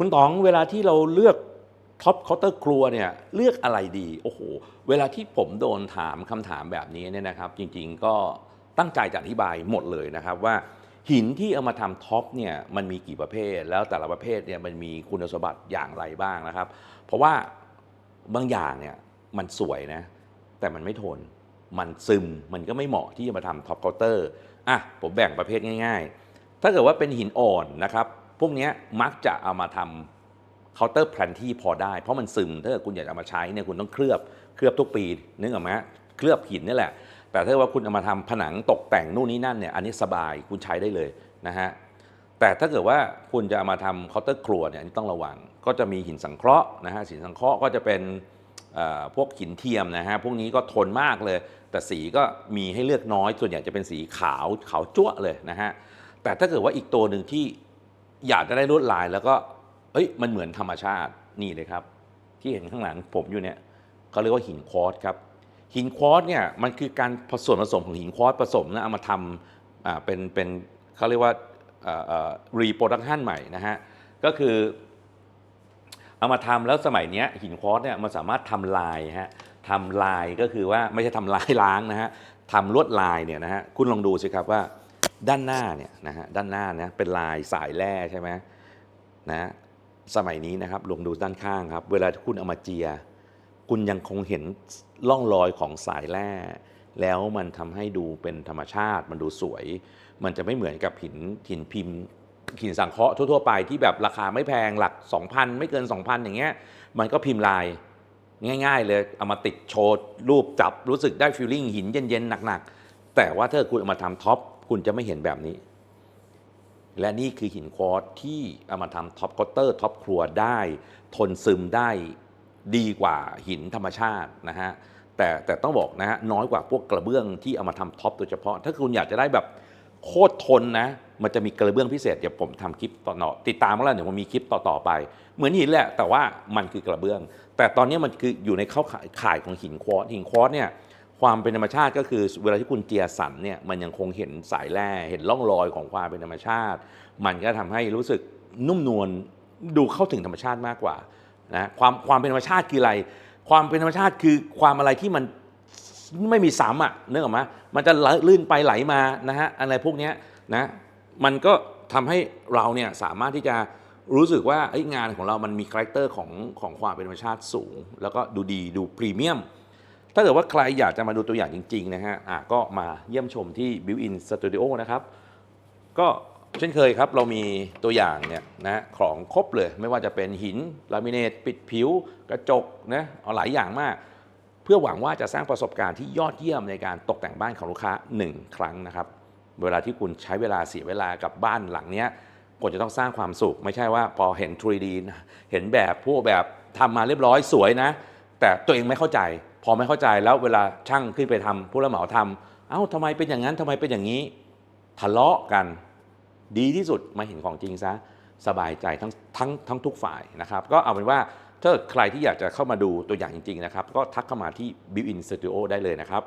คุณต๋องเวลาที่เราเลือกท็อปเคาน์เตอร์ครัวเนี่ยเลือกอะไรดีโอ้โหเวลาที่ผมโดนถามคำถามแบบนี้เนี่ยนะครับ จริงๆก็ตั้งใจจะอธิบายหมดเลยนะครับว่าหินที่เอามาทำท็อปเนี่ยมันมีกี่ประเภท แล้วแต่ละประเภทเนี่ยมันมีคุณสมบัติอย่างไรบ้างนะครับ เพราะว่าบางอย่างเนี่ยมันสวยนะ แต่มันไม่ทน มันซึมมันก็ไม่เหมาะที่จะมาทำท็อปเคาน์เตอร์อะผมแบ่งประเภทง่าย ๆ ถ้าเกิดว่าเป็นหินอ่อนนะครับ พวกนี้มักจะเอามาทำเคาน์เตอร์แพลนที่พอได้ เพราะมันซึมถ้าเกิดคุณอยากจะเอามาใช้เนี่ยคุณต้องเคลือบเคลือบทุกปีนึกออกไหมเคลือบหินนี่แหละ แต่ถ้าว่าคุณเอามาทำผนังตกแต่งนู่นนี่นั่นเนี่ยอันนี้สบายคุณใช้ได้เลยนะฮะแต่ถ้าเกิดว่าคุณจะเอามาทำเคาน์เตอร์ครัวเนี่ยอันนี้ต้องระวัง ก็จะมีหินสังเคราะห์นะฮะหินสังเคราะห์ก็จะเป็นพวกหินเทียมนะฮะพวกนี้ก็ทนมากเลย แต่สีก็มีให้เลือกน้อยส่วนใหญ่จะเป็นสีขาวขาวจั่วเลยนะฮะแต่ถ้าเกิดว่าอีกตัวหนึ่งที่ อยากจะได้ลวดลายแล้วก็ เอ้ย มันเหมือนธรรมชาตินี่เลยครับ ที่เห็นข้างหลังผมอยู่เนี่ยเขาเรียกว่าหินควอตครับ หินควอตเนี่ยมันคือการผสมผสมของหินควอตผสมนะเอามาทำอ่าเป็นเป็นเขาเรียกว่ารีโปรดักชันใหม่นะฮะก็คือเอามาทำแล้วสมัยเนี้ยหินควอตเนี่ยมันสามารถทำลายฮะทำลายก็คือว่าไม่ใช่ทำลายล้างนะฮะทำลวดลายเนี่ยนะฮะคุณลองดูสิครับว่า ด้านหน้าเนี่ยนะฮะด้านหน้าเนี่ยเป็นลายสายแร่ใช่ไหมนะสมัยนี้นะครับลงดูด้านข้างครับ เวลาคุณเอามาเจีย คุณยังคงเห็นร่องรอยของสายแร่ แล้วมันทำให้ดูเป็นธรรมชาติ มันดูสวย มันจะไม่เหมือนกับหินหินพิมพ์หินสังเคราะห์ทั่วๆไปที่แบบราคาไม่แพงหลัก 2,000 ไม่เกิน 2,000 อย่างเงี้ยมันก็พิมพ์ลายง่ายๆ เลย เอามาติดโชว์รูปจับรู้สึกได้ฟีลลิ่งหินเย็นๆ หนักๆ แต่ว่าถ้าคุณเอามาทำท็อป คุณจะไม่เห็นแบบนี้ และนี่คือหินควอตที่เอามาทำท็อปคอเตอร์ท็อปครัวได้ ทนซึมได้ดีกว่าหินธรรมชาตินะฮะแต่แต่ต้องบอกนะฮะน้อยกว่าพวกกระเบื้องที่เอามาทำท็อปโดยเฉพาะ ถ้าคุณอยากจะได้แบบโคตรทนนะ มันจะมีกระเบื้องพิเศษเดี๋ยวผมทำคลิปต่อๆติดตามมาแล้วเดี๋ยวผมมีคลิปต่อๆไป เหมือนหินแหละแต่ว่ามันคือกระเบื้อง แต่ตอนนี้มันคืออยู่ในเข้าข่ายของหินควอตหินควอตเนี่ย ความเป็นธรรมชาติก็คือเวลาที่คุณเจียสันเนี่ยมันยังคงเห็นสายแร่เห็นร่องรอยของความเป็นธรรมชาติ มันก็ทำให้รู้สึกนุ่มนวลดูเข้าถึงธรรมชาติมากกว่านะความความเป็นธรรมชาติคืออะไร ความเป็นธรรมชาติคือความอะไรที่มันไม่มีซ้ำอะนึกออกไหมมันจะลื่นไปไหลมานะฮะอะไรพวกนี้นะมันก็ทำให้เราเนี่ยสามารถที่จะรู้สึกว่าเอ้ยงานของเรามันมีคาแรคเตอร์ของของความเป็นธรรมชาติสูง แล้วก็ดูดีดูพรีเมียม ถ้าเกิดว่าใครอยากจะมาดูตัวอย่างจริงๆนะฮะอะก็มาเยี่ยมชมที่ Built-in Studio นะครับ ก็เช่นเคยครับเรามีตัวอย่างเนี่ยนะของครบเลย ไม่ว่าจะเป็นหินลามิเนตปิดผิว กระจกนะเอาหลายอย่างมาก เพื่อหวังว่าจะสร้างประสบการณ์ที่ยอดเยี่ยมในการตกแต่งบ้านของลูกค้า 1 ครั้งนะครับ เวลาที่คุณใช้เวลาเสียเวลากับบ้านหลังเนี้ยควรจะต้องสร้างความสุข ไม่ใช่ว่าพอเห็น 3D นะเห็นแบบพวกแบบทำมาเรียบร้อยสวยนะ แต่ตัวเองไม่เข้าใจ พอไม่เข้าใจแล้วเวลาช่างขึ้นไปทำผู้รับเหมาทำเอ้าทำไมเป็นอย่างนั้นทำไมเป็นอย่างนี้ ทะเลาะกัน ดีที่สุดมาเห็นของจริงซะสบายใจทั้งทั้งทั้งทุกฝ่ายนะครับ ก็เอาเป็นว่าถ้าใครที่อยากจะเข้ามาดูตัวอย่างจริง ๆ นะครับ ก็ทักเข้ามาที่ Build In Studio ได้เลยนะครับ